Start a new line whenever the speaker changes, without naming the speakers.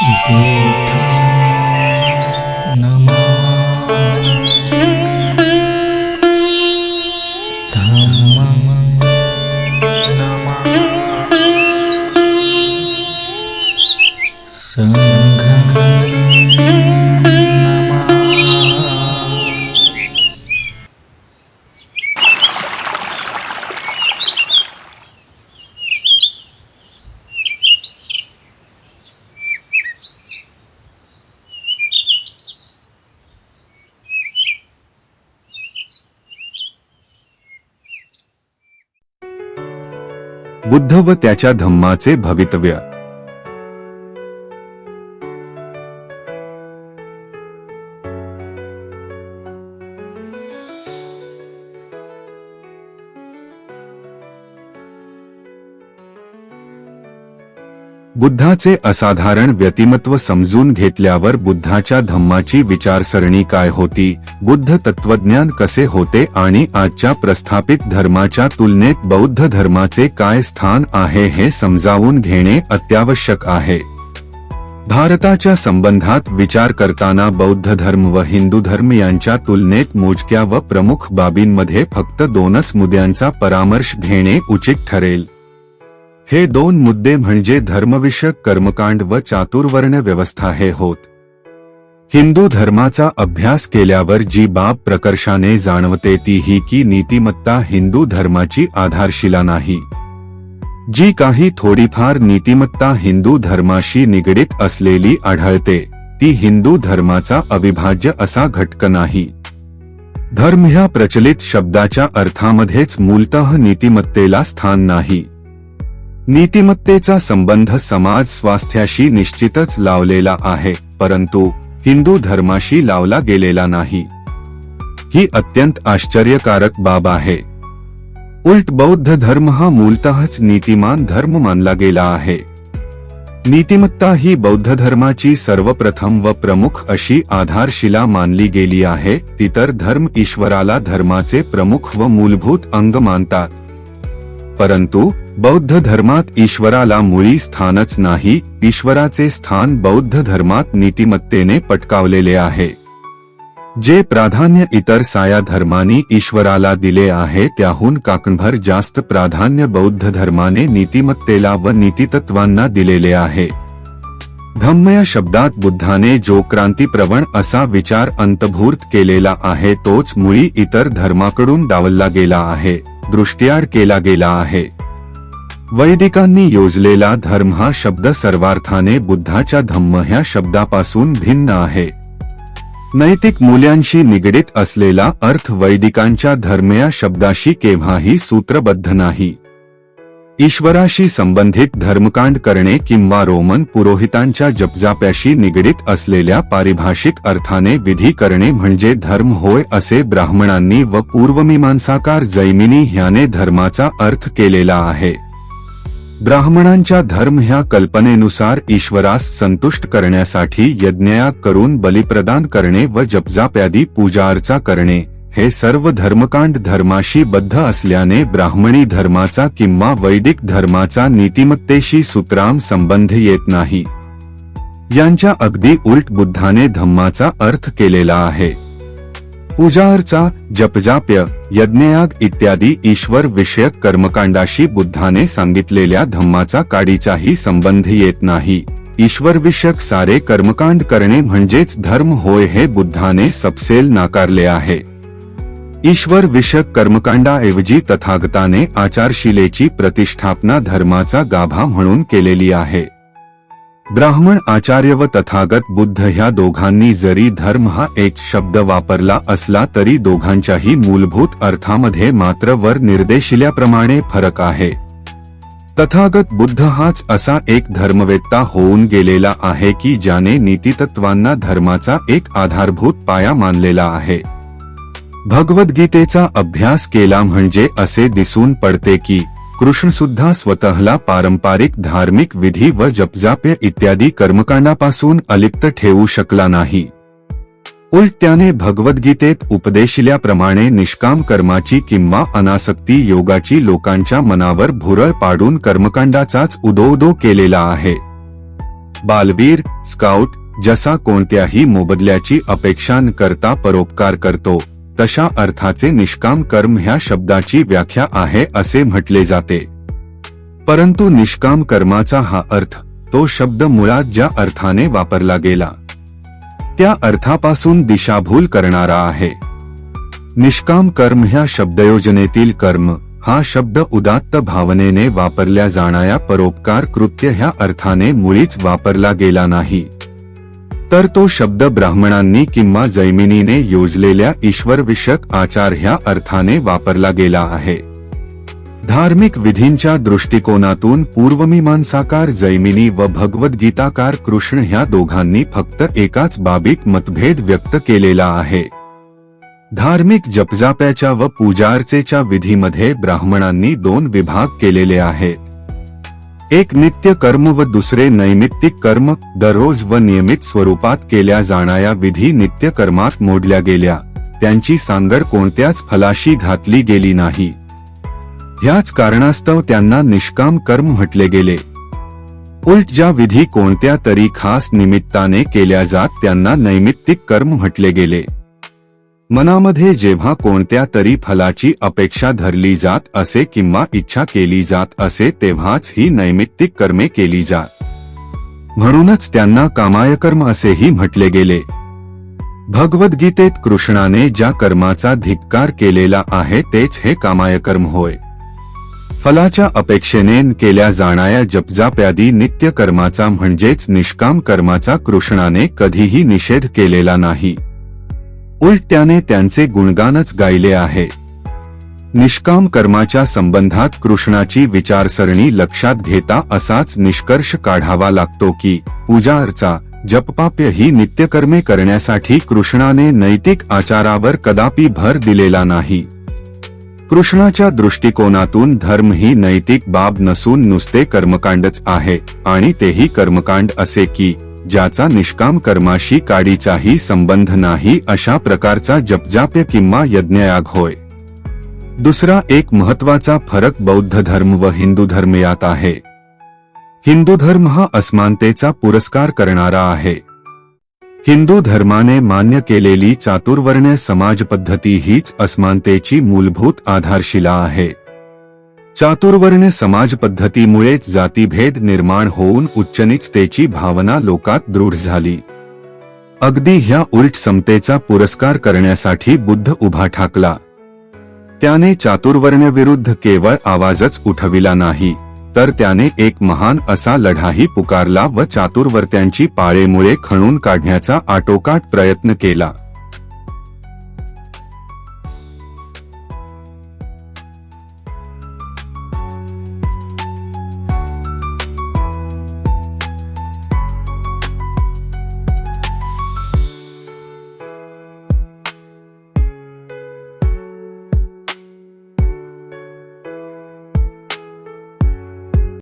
你懂吗？懂吗？懂吗？谁能看看？
बुद्ध व त्याच्या धम्माचे भवितव्य. बुद्धाचे असाधारण व्यक्तिमत्व समजून घेतल्यावर बुद्धाच्या धम्माची विचारसरणी काय होती? बुद्ध तत्वज्ञान कसे होते आणि आजच्या प्रस्थापित धर्माच्या तुलनेत बौद्ध धर्माचे काय स्थान आहे हे समजावून घेणे अत्यावश्यक आहे. भारताच्या संबंधात विचार करताना बौद्ध धर्म व हिंदू धर्म यांच्या तुलनेत मोजक्या व प्रमुख बाबींमध्ये फक्त दोनच मुद्द्यांचा परामर्श घेणे उचित ठरेल. हे दोन मुद्दे म्हणजे धर्मविषयक कर्मकांड व चातुर्वर्ण व्यवस्था हे होत. हिंदू धर्माचा अभ्यास केल्यावर जी बाब प्रकर्षाने जाणवते ती ही की नीतिमत्ता हिंदू धर्माची आधारशिला नाही. जी काही थोडीफार नीतिमत्ता हिंदू धर्माशी निगडीत असलेली आढळते ती हिंदू धर्माचा अविभाज्य असा घटक नाही. धर्म ह्या प्रचलित शब्दाच्या अर्थामध्येच मूलतः नीतिमत्तेला स्थान नाही. नीतिमत्तेचा संबंध समाज स्वास्थ्याशी निश्चितच लावलेला आहे परंतु हिंदू धर्माशी लावला गेलेला नाही. ही अत्यंत आश्चर्यकारक बाब आहे. उलट बौद्ध धर्म हा मूलतःच नीतिमान धर्म मानला गेला आहे. नीतिमत्ता ही बौद्ध धर्माची सर्वप्रथम व प्रमुख अशी आधारशिला मानली गेली आहे इतर धर्म ईश्वराला धर्माचे प्रमुख व मूलभूत अंग मानतात. परंतु बौद्ध धर्मात ईश्वराला मुळी स्थानच नाही ईश्वराचे स्थान बौद्ध धर्मात नीतिमत्तेने पटकावलेले आहे. जे प्राधान्य इतर साया धर्मांनी ईश्वराला दिले आहे त्याहून काकणभर जास्त प्राधान्य बौद्ध धर्माने नीतिमत्तेला व नीतितत्वांना दिलेले आहे. धम्म या शब्दात बुद्धाने जो क्रांतीप्रवण असा विचार अंतभूर्त केलेला आहे तोच मुळी इतर धर्माकडून डावलला गेला आहे दृष्ट्याड केला गेला आहे. वैदिकांनी योजलेला धर्म हा शब्द सर्वार्थाने बुद्धाच्या धम्म ह्या शब्दापासून भिन्न आहे. नैतिक मूल्यांशी निगडीत असलेला अर्थ वैदिकांच्या धर्म या शब्दाशी केव्हाही सूत्रबद्ध नाही. ईश्वराशी संबंधित धर्मकांड करणे किंवा रोमन पुरोहितांच्या जपजाप्याशी निगडीत असलेल्या पारिभाषिक अर्थाने विधी करणे म्हणजे धर्म होय असे ब्राह्मणांनी व पूर्वमीमांसाकार जैमिनी ह्याने धर्माचा अर्थ केलेला आहे. ब्राह्मणांच्या धर्म ह्या कल्पनेनुसार ईश्वरास संतुष्ट करण्यासाठी यज्ञयाग करून बलिप्रदान करणे व जपजाप्यादी पूजाअर्चा करणे हे सर्व धर्मकांड धर्माशी बद्ध असल्याने ब्राह्मणी धर्माचा किंवा वैदिक धर्माचा नीतिमत्तेशी सुतराम संबंध येत नाही. यांच्या अगदी उलट बुद्धाने धम्माचा अर्थ केलेला आहे. पूजार्चा जपजाप्य यज्ञयाग इत्यादी ईश्वर विषयक कर्मकांडाशी बुद्धाने सांगितलेल्या धम्माचा काडीचाही संबंध येत नाही. ईश्वर विषयक सारे कर्मकांड करणे म्हणजेच धर्म होय हे बुद्धाने सपसेल नाकारले आहे. ईश्वर विषयक कर्मकांडाऐवजी तथागताने आचारशिलेची प्रतिष्ठापना धर्माचा गाभा म्हणून केलेली आहे. ब्राह्मण आचार्य व तथागत बुद्ध ह्या दोघांनी जरी धर्म हा एक शब्द वापरला असला तरी दोघांच्याही मूलभूत अर्थामध्ये मात्र वर निर्देशिल्याप्रमाणे फरक आहे. तथागत बुद्ध हाच असा एक धर्मवेत्ता होऊन गेलेला आहे की ज्याने नीतितत्वांना धर्माचा एक आधारभूत पाया मानलेला आहे. भगवद्गीतेचा अभ्यास केला म्हणजे असे दिसून पडते की कृष्ण सुद्धा स्वतःला पारंपरिक धार्मिक विधी व जपजाप्य इत्यादी कर्मकांडापासून अलिप्त ठेवू शकला नाही. उलट त्याने भगवद्गीतेत उपदेशिल्याप्रमाणे निष्काम कर्माची किंवा अनासक्ती योगाची लोकांच्या मनावर भुरळ पाडून कर्मकांडाचाच उदोउदो केलेला आहे. बालवीर स्काउट जसा कोणत्याही मोबदल्याची अपेक्षा न करता परोपकार करतो. तशा अर्थाचे निष्काम कर्म ह्या शब्दाची व्याख्या आहे असे म्हटले जाते. परंतु निष्काम कर्माचा हा अर्थ तो शब्द मुळात ज्या अर्थाने वापरला गेला त्या अर्थापासून दिशाभूल करणारा आहे. निष्काम कर्म ह्या शब्दयोजनेतील कर्म हा शब्द उदात्त भावनेने वापरल्या जाणाऱ्या परोपकार कृत्य ह्या अर्थाने मुळीच वापरला गेला नाही. तर तो शब्द ब्राह्मणांनी किंवा जैमिनीने योजलेल्या ईश्वरविषयक आचार ह्या अर्थाने वापरला गेला आहे. धार्मिक विधींच्या दृष्टिकोनातून पूर्वमीमांसाकार जैमिनी व भगवद्गीताकार कृष्ण ह्या दोघांनी फक्त एकाच बाबीत मतभेद व्यक्त केलेला आहे. धार्मिक जपजाप्याच्या व पूजार्चेच्या विधीमध्ये ब्राह्मणांनी दोन विभाग केलेले आहेत. एक नित्य कर्म व दुसरे नैमित्तिक कर्म दररोज व नियमित स्वरूपात केल्या जाणाऱ्या विधी नित्य कर्मात मोडल्या गेल्या. त्यांची सांगड कोणत्याच फलाशी घातली गेली नाही. ह्याच कारणास्तव त्यांना निष्काम कर्म म्हटले गेले. उलट ज्या विधी कोणत्या तरी खास निमित्ताने केल्या जात त्यांना नैमित्तिक कर्म म्हटले गेले. मनामध्ये जेव्हा कोणत्या तरी फलाची अपेक्षा धरली जात असे किंवा इच्छा केली जात असे तेव्हाच ही नैमित्तिक कर्मे केली जात. म्हणूनच त्यांना कामायकर्म असेही म्हटले गेले. भगवद्गीतेत कृष्णाने ज्या कर्माचा धिक्कार केलेला आहे तेच हे कामायकर्म होय. फलाच्या अपेक्षेने केल्या जाणाऱ्या जपजाप्यादी नित्य कर्माचा म्हणजेच निष्काम कर्माचा कृष्णाने कधीही निषेध केलेला नाही. उलट्याने त्यांचे गुणगानच गायले आहे. निष्काम कर्माच्या संबंधात कृष्णाची विचारसरणी लक्षात घेता असाच निष्कर्ष काढावा लागतो की पूजा अर्चा जपपाप्य ही नित्यकर्मे करण्यासाठी कृष्णाने नैतिक आचारावर कदापि भर दिलेला नाही. कृष्णाच्या दृष्टिकोनातून धर्म ही नैतिक बाब नसून नुसते कर्मकांडच आहे आणि तेही कर्मकांड असे की ज्याचा निष्काम कर्माशी काडीचाही संबंध नाही अशा प्रकारचा जपजाप्य किंवा यज्ञयाग होय. दुसरा एक महत्त्वाचा फरक बौद्ध धर्म व हिंदू धर्म यात आहे. हिंदू धर्म हा असमानतेचा पुरस्कार करणारा आहे. हिंदू धर्माने मान्य केलेली चातुर्वर्ण्य समाज पद्धती हीच असमानतेची मूलभूत आधारशिला आहे. चातुर्वर्ण समाज पद्धतीमुळेच जातीभेद निर्माण होऊन उच्चनीचतेची भावना लोकात दृढ झाली. अगदी ह्या उलट समतेचा पुरस्कार करण्यासाठी बुद्ध उभा ठाकला. त्याने चातुर्वर्ण्याविरुद्ध केवळ आवाजच उठविला नाही तर त्याने एक महान असा लढाही पुकारला व चातुर्वर्त्यांची पाळेमुळे खणून काढण्याचा आटोकाट प्रयत्न केला.